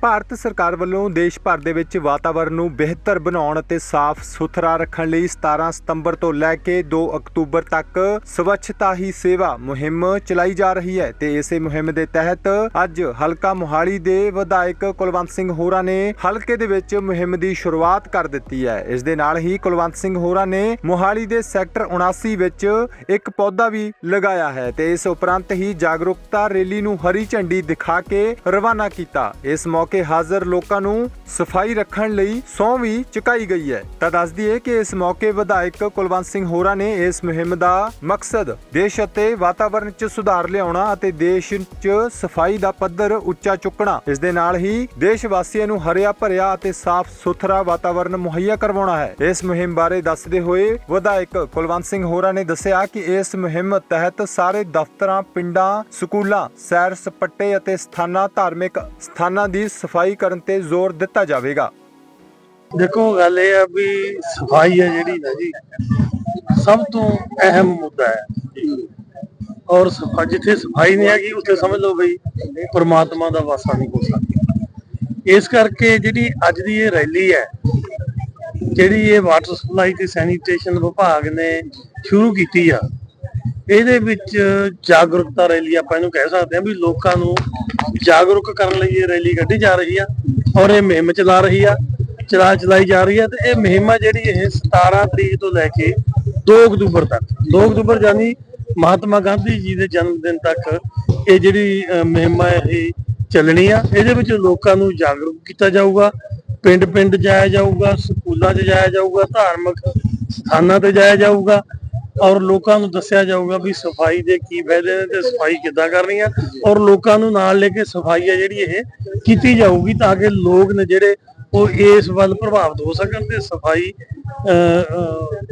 ਭਾਰਤ ਸਰਕਾਰ ਵੱਲੋਂ ਦੇਸ਼ ਭਰ ਦੇ ਵਿੱਚ ਵਾਤਾਵਰਣ ਨੂੰ ਬਿਹਤਰ ਬਣਾਉਣ ਅਤੇ ਸਾਫ਼ ਸੁਥਰਾ ਰੱਖਣ ਲਈ 17 ਸਤੰਬਰ ਤੋਂ ਲੈ ਕੇ 2 ਅਕਤੂਬਰ ਤੱਕ ਸਵੱਛਤਾ ਹੀ ਸੇਵਾ ਮੁਹਿੰਮ ਚਲਾਈ ਜਾ ਰਹੀ ਹੈ ਤੇ ਇਸੇ ਮੁਹਿੰਮ ਦੇ ਤਹਿਤ ਅੱਜ ਹਲਕਾ ਮੁਹਾਲੀ ਦੇ ਵਿਧਾਇਕ ਕੁਲਵੰਤ ਸਿੰਘ ਹੋਰਾਂ ਨੇ ਹਲਕੇ ਦੇ ਵਿੱਚ ਮੁਹਿੰਮ ਦੀ ਸ਼ੁਰੂਆਤ ਕਰ ਦਿੱਤੀ ਹੈ। ਇਸ ਦੇ ਨਾਲ ਹੀ ਕੁਲਵੰਤ ਸਿੰਘ ਹੋਰਾਂ ਨੇ ਮੁਹਾਲੀ ਦੇ ਸੈਕਟਰ 79 ਵਿੱਚ ਇੱਕ ਪੌਦਾ ਵੀ ਲਗਾਇਆ ਹੈ ਤੇ ਇਸ ਉਪਰੰਤ ਹੀ ਜਾਗਰੂਕਤਾ ਰੈਲੀ ਨੂੰ ਹਰੀ ਝੰਡੀ ਦਿਖਾ ਕੇ ਰਵਾਨਾ ਕੀਤਾ। ਇਸ ਮੌਕੇ ਹਾਜ਼ਰ ਲੋਕਾਂ ਨੂੰ ਸਫ਼ਾਈ ਰੱਖਣ ਲਈ ਸਹੁੰ ਵੀ ਚੁਕਾਈ ਗਈ ਹੈ। ਤਾਂ ਦੱਸ ਦਈਏ ਕਿ ਇਸ ਮੌਕੇ ਵਿਧਾਇਕ ਕੁਲਵੰਤ ਸਿੰਘ ਹੋਰਾਂ ਨੇ ਇਸ ਮੁਹਿੰਮ ਦਾ ਮਕਸਦ ਦੇਸ਼ ਅਤੇ ਵਾਤਾਵਰਣ 'ਚ ਸੁਧਾਰ ਲਿਆਉਣਾ ਅਤੇ ਦੇਸ਼ 'ਚ ਸਫ਼ਾਈ ਦਾ ਪੱਧਰ ਉੱਚਾ ਚੁੱਕਣਾ। ਇਸ ਦੇ ਨਾਲ ਹੀ ਦੇਸ਼ ਵਾਸੀਆਂ ਨੂੰ ਹਰਿਆ ਭਰਿਆ ਅਤੇ ਸਾਫ਼ ਸੁਥਰਾ ਵਾਤਾਵਰਣ ਮੁਹੱਈਆ ਕਰਵਾਉਣਾ ਹੈ। ਇਸ ਮੁਹਿੰਮ ਬਾਰੇ ਦੱਸਦੇ ਹੋਏ ਵਿਧਾਇਕ ਕੁਲਵੰਤ ਸਿੰਘ ਹੋਰਾਂ ਨੇ ਦੱਸਿਆ ਕਿ ਇਸ ਮੁਹਿੰਮ ਤਹਿਤ ਸਾਰੇ ਦਫ਼ਤਰਾਂ, ਪਿੰਡਾਂ, ਸਕੂਲਾਂ, ਸੈਰ ਸਪੱਟੇ ਅਤੇ ਸਥਾਨਾਂ, ਧਾਰਮਿਕ ਸਥਾਨਾਂ ਦੀ ਸਫ਼ਾਈ ਕਰਨ ਤੇ ਜ਼ੋਰ ਦਿੱਤਾ ਜਾਵੇਗਾ। ਦੇਖੋ, ਗੱਲ ਇਹ ਆ ਵੀ ਸਫ਼ਾਈ ਹੈ ਜਿਹੜੀ ਨਾ ਜੀ, ਸਭ ਤੋਂ ਅਹਿਮ ਮੁੱਦਾ ਹੈ। ਔਰ ਸਫਾ, ਜਿੱਥੇ ਸਫ਼ਾਈ ਨਹੀਂ ਹੈਗੀ, ਉੱਥੇ ਸਮਝ ਲਓ ਬਈ, ਪਰਮਾਤਮਾ ਦਾ ਵਾਸਾ ਨਹੀਂ ਹੋ ਸਕਦਾ। ਇਸ ਕਰਕੇ ਜਿਹੜੀ ਅੱਜ ਦੀ ਇਹ ਰੈਲੀ ਹੈ, ਜਿਹੜੀ ਇਹ ਵਾਟਰ ਸਪਲਾਈ ਤੇ ਸੈਨੀਟੇਸ਼ਨ ਵਿਭਾਗ ਨੇ ਸ਼ੁਰੂ ਕੀਤੀ ਆ ਇਹਦੇ ਵਿੱਚ ਜਾਗਰੂਕਤਾ ਰੈਲੀ ਆਪਾਂ ਇਹਨੂੰ ਕਹਿ ਸਕਦੇ ਹਾਂ ਵੀ ਲੋਕਾਂ ਨੂੰ ਜਾਗਰੂਕ ਕਰਨ ਲਈ ਇਹ ਰੈਲੀ ਕੱਢੀ ਜਾ ਰਹੀ ਆ ਔਰ ਇਹ ਮੁਹਿੰਮ ਚਲਾ ਰਹੀ ਆ ਚਲਾ ਚਲਾਈ ਜਾ ਰਹੀ ਆ ਤੇ ਇਹ ਮੁਹਿੰਮ ਜਿਹੜੀ ਇਹ 17 ਤਰੀਕ ਤੋਂ ਲੈ ਕੇ 2 ਅਕਤੂਬਰ ਤੱਕ 2 ਅਕਤੂਬਰ ਯਾਨੀ ਮਹਾਤਮਾ ਗਾਂਧੀ ਜੀ ਦੇ ਜਨਮ ਦਿਨ ਤੱਕ ਇਹ ਜਿਹੜੀ ਅਹ, ਮੁਹਿੰਮ ਹੈ ਇਹ ਚੱਲਣੀ ਆ ਇਹਦੇ ਵਿੱਚ ਲੋਕਾਂ ਨੂੰ ਜਾਗਰੂਕ ਕੀਤਾ ਜਾਊਗਾ ਪਿੰਡ ਪਿੰਡ ਜਾਇਆ ਜਾਊਗਾ ਸਕੂਲਾਂ 'ਚ ਜਾਇਆ ਜਾਊਗਾ ਧਾਰਮਿਕ ਸਥਾਨਾਂ ਤੇ ਜਾਇਆ ਜਾਊਗਾ ਔਰ ਲੋਕਾਂ ਨੂੰ ਦੱਸਿਆ ਜਾਊਗਾ ਵੀ ਸਫ਼ਾਈ ਦੇ ਕੀ ਫਾਇਦੇ ਨੇ ਤੇ ਸਫ਼ਾਈ ਕਿੱਦਾਂ ਕਰਨੀ ਆ। ਔਰ ਲੋਕਾਂ ਨੂੰ ਨਾਲ ਲੈ ਕੇ ਸਫ਼ਾਈ ਆ ਜਿਹੜੀ ਇਹ ਕੀਤੀ ਜਾਊਗੀ ਤਾਂ ਕਿ ਲੋਕ ਨੇ ਜਿਹੜੇ ਉਹ ਇਸ ਵੱਲ ਪ੍ਰਭਾਵਿਤ ਹੋ ਸਕਣ ਤੇ ਸਫ਼ਾਈ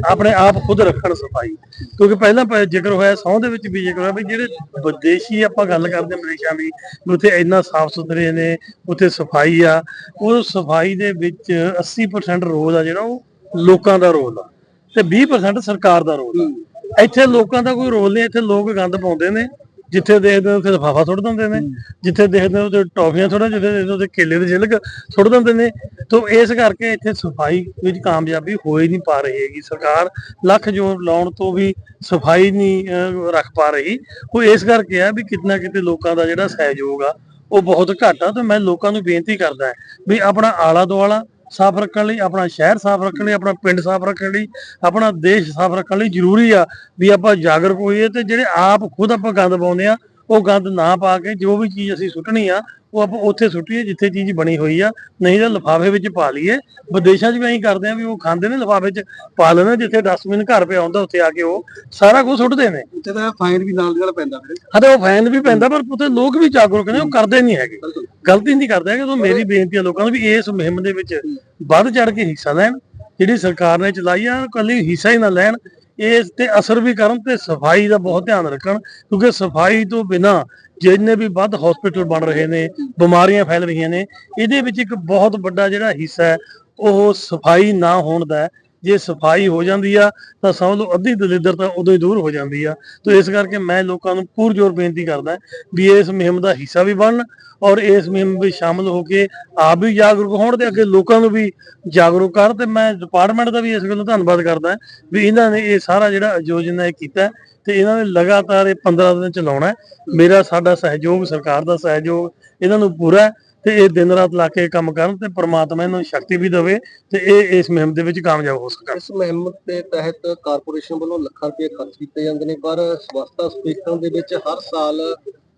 ਆਪਣੇ ਆਪ ਖੁਦ ਰੱਖਣ ਸਫ਼ਾਈ। ਕਿਉਂਕਿ ਪਹਿਲਾਂ ਜ਼ਿਕਰ ਹੋਇਆ, ਸਹੁੰ ਦੇ ਵਿੱਚ ਵੀ ਜ਼ਿਕਰ ਹੋਇਆ ਵੀ ਜਿਹੜੇ ਵਿਦੇਸ਼ੀ ਆਪਾਂ ਗੱਲ ਕਰਦੇ ਹਾਂ ਵਿਦੇਸ਼ਾਂ ਦੀ ਵੀ ਉੱਥੇ ਇੰਨਾ ਸਾਫ਼ ਸੁਥਰੇ ਨੇ, ਉੱਥੇ ਸਫ਼ਾਈ ਆ। ਉਹ ਸਫ਼ਾਈ ਦੇ ਵਿੱਚ 80% ਰੋਲ ਆ ਜਿਹੜਾ ਉਹ ਲੋਕਾਂ ਦਾ ਰੋਲ ਆ। ਤੇ 20% ਸਰਕਾਰ ਦਾ ਰੋਲ ਆ। ਇੱਥੇ ਲੋਕਾਂ ਦਾ ਕੋਈ ਰੋਲ ਨਹੀਂ, ਇੱਥੇ ਲੋਕ ਗੰਦ ਪਾਉਂਦੇ ਨੇ। ਜਿੱਥੇ ਦੇਖਦੇ ਉੱਥੇ ਲਿਫਾਫਾ ਸੁੱਟ ਦਿੰਦੇ ਨੇ, ਜਿੱਥੇ ਦੇਖਦੇ ਉੱਥੇ ਟੌਫੀਆਂ ਸੁੱਟ ਜਿੱਥੇ ਦੇਖਦੇ ਉੱਥੇ ਕੇਲੇ ਦੇ ਛਿਲਕ ਸੁੱਟ ਦਿੰਦੇ ਨੇ। ਤੋਂ ਇਸ ਕਰਕੇ ਇੱਥੇ ਸਫ਼ਾਈ ਵਿੱਚ ਕਾਮਯਾਬੀ ਹੋ ਹੀ ਨਹੀਂ ਪਾ ਰਹੀ ਹੈਗੀ। ਸਰਕਾਰ ਲੱਖ ਜੋਰ ਲਾਉਣ ਤੋਂ ਵੀ ਸਫ਼ਾਈ ਨਹੀਂ ਰੱਖ ਪਾ ਰਹੀ। ਉਹ ਇਸ ਕਰਕੇ ਆ ਵੀ ਕਿਤਨਾ ਕਿਤੇ ਲੋਕਾਂ ਦਾ ਜਿਹੜਾ ਸਹਿਯੋਗ ਆ, ਉਹ ਬਹੁਤ ਘੱਟ ਆ। ਤੇ ਮੈਂ ਲੋਕਾਂ ਨੂੰ ਬੇਨਤੀ ਕਰਦਾ ਵੀ ਆਪਣਾ ਆਲਾ ਦੁਆਲਾ ਸਾਫ਼ ਰੱਖਣ ਲਈ, ਆਪਣਾ ਸ਼ਹਿਰ ਸਾਫ਼ ਰੱਖਣ ਲਈ, ਆਪਣਾ ਪਿੰਡ ਸਾਫ਼ ਰੱਖਣ ਲਈ, ਆਪਣਾ ਦੇਸ਼ ਸਾਫ਼ ਰੱਖਣ ਲਈ ਜ਼ਰੂਰੀ ਆ ਵੀ ਆਪਾਂ ਜਾਗਰੂਕ ਹੋਈਏ ਤੇ ਜਿਹੜੇ ਆਪ ਖੁਦ ਆਪਾਂ ਗੰਦ ਪਾਉਂਦੇ ਆ ਉਹ ਗੰਦ ਨਾ ਪਾ ਕੇ ਜੋ ਵੀ ਚੀਜ਼ ਅਸੀਂ ਸੁੱਟਣੀ ਆ ਉਹ ਆਪਾਂ ਉੱਥੇ ਸੁੱਟੀਏ ਜਿੱਥੇ ਚੀਜ਼ ਬਣੀ ਹੋਈ ਆ ਨਹੀਂ ਤਾਂ ਲਿਫਾਫੇ ਵਿੱਚ ਪਾ ਲਈਏ। ਵਿਦੇਸ਼ਾਂ 'ਚ ਵੀ ਐਂ ਕਰਦੇ ਆ ਵੀ ਉਹ ਖਾਂਦੇ ਨੇ ਲਿਫਾਫੇ 'ਚ ਪਾ ਲੈਣਾ ਜਿੱਥੇ ਡਸਟਬਿਨ ਘਰ ਪਿਆ ਹੁੰਦਾ ਉੱਥੇ ਆ ਕੇ ਉਹ ਸਾਰਾ ਕੁਝ ਸੁੱਟਦੇ ਨੇ। ਉੱਥੇ ਤਾਂ ਫਾਈਨ ਵੀ ਨਾਲ ਨਾਲ ਪੈਂਦਾ ਫਿਰ। ਅਤੇ ਉਹ ਫੈਨ ਵੀ ਪੈਂਦਾ ਪਰ ਉੱਥੇ ਲੋਕ ਵੀ ਜਾਗਰੂਕ ਨੇ ਉਹ ਕਰਦੇ ਨਹੀਂ ਹੈਗੇ। ਗਲਤੀ ਨਹੀਂ ਕਰਦੇ ਹੈਗੇ ਤਾਂ ਮੇਰੀ ਬੇਨਤੀ ਹੈ ਲੋਕਾਂ ਨੂੰ ਵੀ ਇਸ ਮੁਹਿੰਮ ਦੇ ਵਿੱਚ ਵੱਧ ਚੜ ਕੇ ਹਿੱਸਾ ਲੈਣ ਜਿਹੜੀ ਸਰਕਾਰ ਨੇ ਚਲਾਈ ਆ ਕੱਲੀ ਹਿੱਸਾ ਹੀ ਨਾ ਲੈਣ ਇਸ ਤੇ ਅਸਰ ਵੀ ਕਰਨ ਤੇ ਸਫ਼ਾਈ ਦਾ ਬਹੁਤ ਧਿਆਨ ਰੱਖਣ, ਕਿਉਂਕਿ ਸਫ਼ਾਈ ਤੋਂ ਬਿਨਾ ਜਿੰਨੇ ਵੀ ਵੱਧ ਹਸਪੀਟਲ ਬਣ ਰਹੇ ਨੇ, ਬਿਮਾਰੀਆਂ ਫੈਲ ਰਹੀਆਂ ਨੇ, ਇਹਦੇ ਵਿੱਚ ਇੱਕ ਬਹੁਤ ਵੱਡਾ ਜਿਹੜਾ ਹਿੱਸਾ ਹੈ, ਉਹ ਸਫ਼ਾਈ ਨਾ ਹੋਣ ਦਾ ਜੇ ਸਫ਼ਾਈ ਹੋ ਜਾਂਦੀ ਆ, ਤਾਂ ਸਮਝ ਲਓ ਅੱਧੀ ਦਲਿੱਦਰ ਤਾਂ ਉਦੋਂ ਹੀ ਦੂਰ ਹੋ ਜਾਂਦੀ ਆ। ਤੇ ਇਸ ਕਰਕੇ ਮੈਂ ਲੋਕਾਂ ਨੂੰ ਪੂਰ ਜ਼ੋਰ ਬੇਨਤੀ ਕਰਦਾ ਵੀ ਇਸ ਮੁਹਿੰਮ ਦਾ ਹਿੱਸਾ ਵੀ ਬਣਨ ਔਰ ਇਸ ਮੁਹਿੰਮ ਵਿੱਚ ਸ਼ਾਮਲ ਹੋ ਕੇ ਆਪ ਵੀ ਜਾਗਰੂਕ ਹੋਣ ਤੇ ਅੱਗੇ ਲੋਕਾਂ ਨੂੰ ਵੀ ਜਾਗਰੂਕ ਕਰਨ ਤੇ ਮੈਂ ਡਿਪਾਰਟਮੈਂਟ ਦਾ ਵੀ ਇਸ ਗੱਲੋਂ ਧੰਨਵਾਦ ਕਰਦਾ ਵੀ ਇਹਨਾਂ ਨੇ ਇਹ ਸਾਰਾ ਜਿਹੜਾ ਆਯੋਜਨ ਹੈ ਕੀਤਾ ਤੇ ਇਹਨਾਂ ਨੇ ਲਗਾਤਾਰ ਇਹ 15 ਦਿਨ ਚਲਾਉਣਾ ਮੇਰਾ ਸਾਡਾ ਸਹਿਯੋਗ, ਸਰਕਾਰ ਦਾ ਸਹਿਯੋਗ ਇਹਨਾਂ ਨੂੰ ਪੂਰਾ ਤੇ ਇਹ ਦਿਨ ਰਾਤ ਲਾ ਕੇ ਕੰਮ ਕਰਨ ਤੇ ਪ੍ਰਮਾਤਮਾ ਇਹਨਾਂ ਨੂੰ ਸ਼ਕਤੀ ਵੀ ਦੇਵੇ ਤੇ ਇਹ ਇਸ ਮੁਹਿੰਮ ਦੇ ਵਿੱਚ ਕਾਮਯਾਬ ਹੋ ਸਕਣ। ਇਸ ਮੁਹਿੰਮ ਦੇ ਤਹਿਤ ਕਾਰਪੋਰੇਸ਼ਨ ਵੱਲੋਂ ਲੱਖਾਂ ਰੁਪਏ ਖਰਚ ਕੀਤੇ ਜਾਂਦੇ ਨੇ ਪਰ ਸਵਸਥਾ ਸਪੀਕਰਾਂ ਦੇ ਵਿੱਚ ਹਰ ਸਾਲ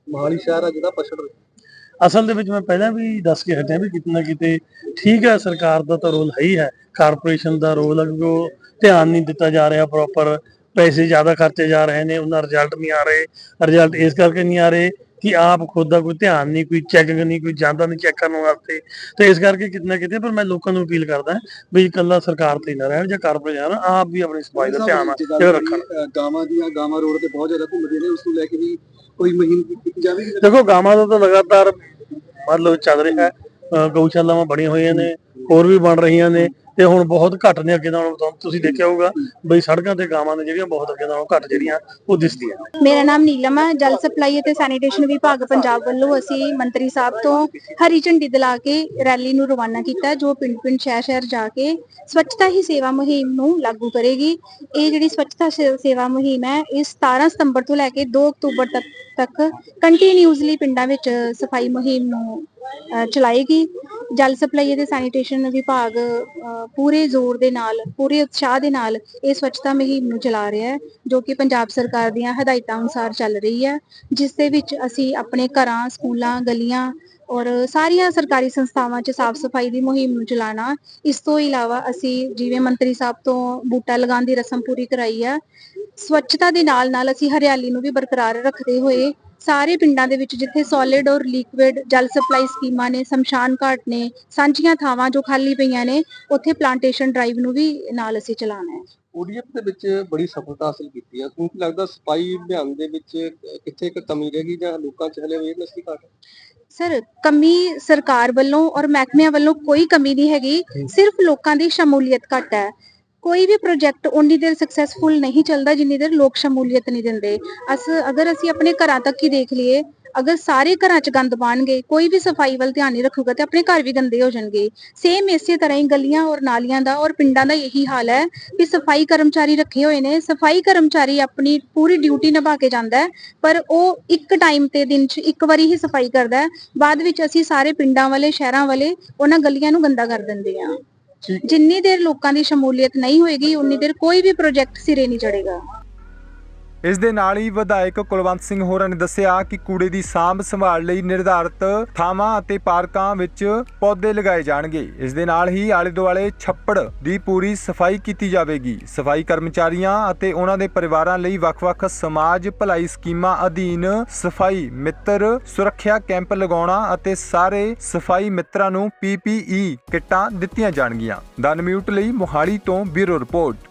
ਮੋਹਾਲੀ ਸ਼ਹਿਰ ਆ ਜਿਹੜਾ ਪਛੜ ਰਿਹਾ। ਅਸਲ ਦੇ ਵਿੱਚ ਮੈਂ ਪਹਿਲਾਂ ਵੀ ਦੱਸ ਕੇ ਹਟਿਆ ਵੀ ਕਿਤੇ ਨਾ ਕਿਤੇ ਠੀਕ ਹੈ ਸਰਕਾਰ ਦਾ ਤਾਂ ਰੋਲ ਹੈ ਹੀ ਹੈ। ਕਾਰਪੋਰੇਸ਼ਨ ਦਾ ਰੋਲ ਉਹ ਧਿਆਨ ਨਹੀਂ ਦਿੱਤਾ ਜਾ ਰਿਹਾ ਪ੍ਰੋਪਰ ਪੈਸੇ ਜ਼ਿਆਦਾ ਖਰਚੇ ਜਾ ਰਹੇ ਨੇ ਉਹਨਾਂ ਰਿਜ਼ਲਟ ਨਹੀਂ ਆ ਰਹੇ। ਰਿਜ਼ਲਟ ਇਸ ਕਰਕੇ ਨਹੀਂ ਆ ਰਹੇ ਕਿ ਆਪ ਖੁਦ ਦਾ ਕੋਈ ਧਿਆਨ ਨਹੀਂ ਕੋਈ ਚੈਕਿੰਗ ਨਹੀਂ ਕੋਈ ਜਾਂਦਾ ਨਹੀਂ ਚੈੱਕ ਕਰਨ ਵਾਸਤੇ। ਤੇ ਇਸ ਕਰਕੇ ਕਿਤੇ ਨਾ ਕਿਤੇ ਪਰ ਮੈਂ ਲੋਕਾਂ ਨੂੰ ਅਪੀਲ ਕਰਦਾ ਵੀ ਇਕੱਲਾ ਸਰਕਾਰ ਤੇ ਨਾ ਰਹਿਣ ਜਾਂ ਕਾਰਪੋਰੇਸ਼ਨ ਆਪ ਵੀ ਆਪਣੀ ਸਫ਼ਾਈ ਦਾ ਧਿਆਨ ਰੱਖਣ। ਗਾਵਾਂ ਦੀਆਂ ਗਾਵਾਂ ਰੋਡ ਤੇ ਬਹੁਤ ਜ਼ਿਆਦਾ ਘੁੰਮਦੀਆਂ ਨੇ ਉਸ ਨੂੰ ਲੈ ਕੇ ਵੀ ਕੋਈ ਮੁਹਿੰਮ ਕੀਤੀ ਜਾਵੇਗੀ? ਦੇਖੋ ਗਾਵਾਂ ਦਾ ਤਾਂ ਲਗਾਤਾਰ ਮੰਨ ਲਓ ਚੱਲ ਰਿਹਾ ਗਊਸ਼ਾਲਾਵਾਂ ਬਣੀਆਂ ਹੋਈਆਂ ਨੇ ਹੋਰ ਵੀ ਬਣ ਰਹੀਆਂ ਨੇ। ਤੇ ਹੁਣ ਬਹੁਤ ਘੱਟ ਨੇ ਅੱਗੇ ਨਾਲੋਂ, ਤੁਹਾਨੂੰ ਤੁਸੀਂ ਦੇਖਿਆ ਹੋਊਗਾ ਬਈ ਸੜਕਾਂ ਤੇ ਗਾਵਾਂ ਨੇ ਜਿਹੜੀਆਂ ਬਹੁਤ ਅੱਗੇ ਨਾਲੋਂ ਘੱਟ ਜਿਹੜੀਆਂ, ਉਹ ਦਿਸਦੀਆਂ। ਮੇਰਾ ਨਾਮ ਨੀਲਮ ਹੈ ਜਲ ਸਪਲਾਈ ਅਤੇ ਸੈਨੀਟੇਸ਼ਨ ਵਿਭਾਗ ਪੰਜਾਬ ਵੱਲੋਂ ਅਸੀਂ ਮੰਤਰੀ ਸਾਹਿਬ ਤੋਂ ਹਰੀ ਝੰਡੀ ਦਿਲਾ ਕੇ ਰੈਲੀ ਨੂੰ ਰਵਾਨਾ ਕੀਤਾ, ਜੋ ਪਿੰਡ-ਪਿੰਡ ਸ਼ਹਿਰ-ਸ਼ਹਿਰ ਜਾ ਕੇ ਸਵੱਛਤਾ ਹੀ ਸੇਵਾ ਮੁਹਿੰਮ ਨੂੰ ਲਾਗੂ ਕਰੇਗੀ। ਇਹ ਜਿਹੜੀ ਸਵੱਛਤਾ ਸੇਵਾ ਮੁਹਿੰਮ ਹੈ, ਇਹ 17 ਸਤੰਬਰ ਤੋਂ ਲੈ ਕੇ 2 ਅਕਤੂਬਰ ਤੱਕ ਕੰਟੀਨਿਊਸਲੀ ਪਿੰਡਾਂ ਵਿੱਚ ਸਫ਼ਾਈ ਮੁਹਿੰਮ ਨੂੰ ਚਲਾਏਗੀ। ਜਲ ਸਪਲਾਈ ਅਤੇ ਸੈਨੀਟੇਸ਼ਨ ਵਿਭਾਗ ਪੂਰੇ ਜ਼ੋਰ ਦੇ ਨਾਲ, ਪੂਰੇ ਉਤਸ਼ਾਹ ਦੇ ਨਾਲ ਇਹ ਸਵੱਛਤਾ ਮੁਹਿੰਮ ਨੂੰ ਚਲਾ ਰਿਹਾ ਹੈ, ਜੋ ਕਿ ਪੰਜਾਬ ਸਰਕਾਰ ਦੀਆਂ ਹਦਾਇਤਾਂ ਅਨੁਸਾਰ ਚੱਲ ਰਹੀ ਹੈ, ਜਿਸ ਦੇ ਵਿੱਚ ਅਸੀਂ ਆਪਣੇ ਘਰਾਂ, ਸਕੂਲਾਂ, ਗਲੀਆਂ ਔਰ ਸਾਰੀਆਂ ਸਰਕਾਰੀ ਸੰਸਥਾਵਾਂ 'ਚ ਸਾਫ਼ ਸਫ਼ਾਈ ਦੀ ਮੁਹਿੰਮ ਨੂੰ ਚਲਾਉਣਾ। ਇਸ ਤੋਂ ਇਲਾਵਾ ਅਸੀਂ ਜਿਵੇਂ ਮੰਤਰੀ ਸਾਹਿਬ ਤੋਂ ਬੂਟਾ ਲਗਾਉਣ ਦੀ ਰਸਮ ਪੂਰੀ ਕਰਾਈ ਹੈ, ਸਵੱਛਤਾ ਦੇ ਨਾਲ ਨਾਲ ਅਸੀਂ ਹਰਿਆਲੀ ਨੂੰ ਵੀ ਬਰਕਰਾਰ ਰੱਖਦੇ ਹੋਏ ਸਾਰੇ ਪਿੰਡਾਂ ਦੇ ਵਿੱਚ ਜਿੱਥੇ ਸੋਲਿਡ ਔਰ ਲਿਕੁਇਡ ਜਲ ਸਪਲਾਈ ਸਕੀਮਾਂ ਨੇ ਸ਼ਮਸ਼ਾਨ ਘਾਟ ਨੇ ਸਾਂਝੀਆਂ ਥਾਵਾਂ ਜੋ ਖਾਲੀ ਪਈਆਂ ਨੇ ਉੱਥੇ ਪਲਾਂਟੇਸ਼ਨ ਡਰਾਈਵ ਨੂੰ ਵੀ ਨਾਲ ਅਸੀਂ ਚਲਾਉਣਾ ਹੈ। ਓਡੀਐਫ ਦੇ ਵਿੱਚ ਬੜੀ ਸਫਲਤਾ ਹਾਸਲ ਕੀਤੀ ਹੈ ਤੁਹਾਨੂੰ ਕੀ ਲੱਗਦਾ ਸਫ਼ਾਈ ਅਭਿਆਨ ਦੇ ਵਿੱਚ ਕਿੱਥੇ ਇੱਕ ਕਮੀ ਰਹਿ ਗਈ ਜਾਂ ਲੋਕਾਂ 'ਚ ਹਲੇ ਅਵੇਅਰਨੈਸ ਦੀ ਘਾਟ ਹੈ? ਸਰ ਕਮੀ ਸਰਕਾਰ ਵੱਲੋਂ ਔਰ ਮਹਿਕਮਿਆਂ ਵੱਲੋਂ ਕੋਈ ਕਮੀ ਨਹੀਂ ਹੈਗੀ। ਸਿਰਫ ਲੋਕਾਂ ਦੀ ਸ਼ਮੂਲੀਅਤ ਘੱਟ ਹੈ। ਕੋਈ ਵੀ ਪ੍ਰੋਜੈਕਟ ਉਨੀ ਦੇਰ ਸਕਸੈਸਫੁਲ ਨਹੀਂ ਚੱਲਦਾ ਜਿੰਨੀ ਦੇਰ ਲੋਕ ਸ਼ਮੂਲੀਅਤ ਨਹੀਂ ਦਿੰਦੇ। ਅਸ, ਅਗਰ ਅਸੀਂ ਆਪਣੇ ਘਰਾਂ ਤੱਕ ਹੀ ਦੇਖ ਲਈਏ, ਅਗਰ ਸਾਰੇ ਘਰਾਂ 'ਚ ਗੰਦ ਪਾਣਗੇ, ਕੋਈ ਵੀ ਸਫ਼ਾਈ ਵੱਲ ਧਿਆਨ ਨਹੀਂ ਰੱਖੂਗਾ ਤੇ ਆਪਣੇ ਘਰ ਵੀ ਗੰਦੇ ਹੋ ਜਾਣਗੇ। ਸੇਮ ਇਸੇ ਤਰ੍ਹਾਂ ਹੀ ਗਲੀਆਂ ਔਰ ਨਾਲੀਆਂ ਦਾ ਔਰ ਪਿੰਡਾਂ ਦਾ ਇਹੀ ਹਾਲ ਹੈ ਕਿ ਸਫ਼ਾਈ ਕਰਮਚਾਰੀ ਰੱਖੇ ਹੋਏ ਨੇ। ਸਫ਼ਾਈ ਕਰਮਚਾਰੀ ਆਪਣੀ ਪੂਰੀ ਡਿਊਟੀ ਨਿਭਾ ਕੇ ਜਾਂਦਾ ਪਰ ਉਹ ਇੱਕ ਟਾਈਮ ਤੇ ਦਿਨ 'ਚ ਇੱਕ ਵਾਰੀ ਹੀ ਸਫ਼ਾਈ ਕਰਦਾ ਬਾਅਦ ਵਿੱਚ ਅਸੀਂ ਸਾਰੇ ਪਿੰਡਾਂ ਵਾਲੇ, ਸ਼ਹਿਰਾਂ ਵਾਲੇ ਉਹਨਾਂ ਗਲੀਆਂ ਨੂੰ ਗੰਦਾ ਕਰ ਦਿੰਦੇ ਆ ਜਿੰਨੀ ਦੇਰ ਲੋਕਾਂ ਦੀ ਸ਼ਮੂਲੀਅਤ ਨਹੀਂ ਹੋਏਗੀ, ਉਨੀ ਦੇਰ ਕੋਈ ਵੀ ਪ੍ਰੋਜੈਕਟ ਸਿਰੇ ਨਹੀਂ ਚੜੇਗਾ ਇਸ ਦੇ ਨਾਲ ਹੀ ਵਿਧਾਇਕ ਕੁਲਵੰਤ ਸਿੰਘ ਹੋਰਾਂ ਨੇ ਦੱਸਿਆ ਕਿ ਕੂੜੇ ਦੀ ਸਾਂਭ ਸੰਭਾਲ ਲਈ ਨਿਰਧਾਰਤ ਥਾਵਾਂ ਅਤੇ ਪਾਰਕਾਂ ਵਿੱਚ ਪੌਦੇ ਲਗਾਏ ਜਾਣਗੇ। ਇਸ ਦੇ ਨਾਲ ਹੀ ਆਲੇ ਦੁਆਲੇ ਛੱਪੜ ਦੀ ਪੂਰੀ ਸਫ਼ਾਈ ਕੀਤੀ ਜਾਵੇਗੀ। ਸਫ਼ਾਈ ਕਰਮਚਾਰੀਆਂ ਅਤੇ ਉਹਨਾਂ ਦੇ ਪਰਿਵਾਰਾਂ ਲਈ ਵੱਖ-ਵੱਖ ਸਮਾਜ ਭਲਾਈ ਸਕੀਮਾਂ ਅਧੀਨ ਸਫ਼ਾਈ ਮਿੱਤਰ ਸੁਰੱਖਿਆ ਕੈਂਪ ਲਗਾਉਣਾ ਅਤੇ ਸਾਰੇ ਸਫ਼ਾਈ ਮਿੱਤਰਾਂ ਨੂੰ ਪੀਪੀਈ ਕਿੱਟਾਂ ਦਿੱਤੀਆਂ ਜਾਣਗੀਆਂ। ਦਨ ਮਿਊਟ ਲਈ ਮੋਹਾਲੀ ਤੋਂ ਬਿਊਰੋ ਰਿਪੋਰਟ।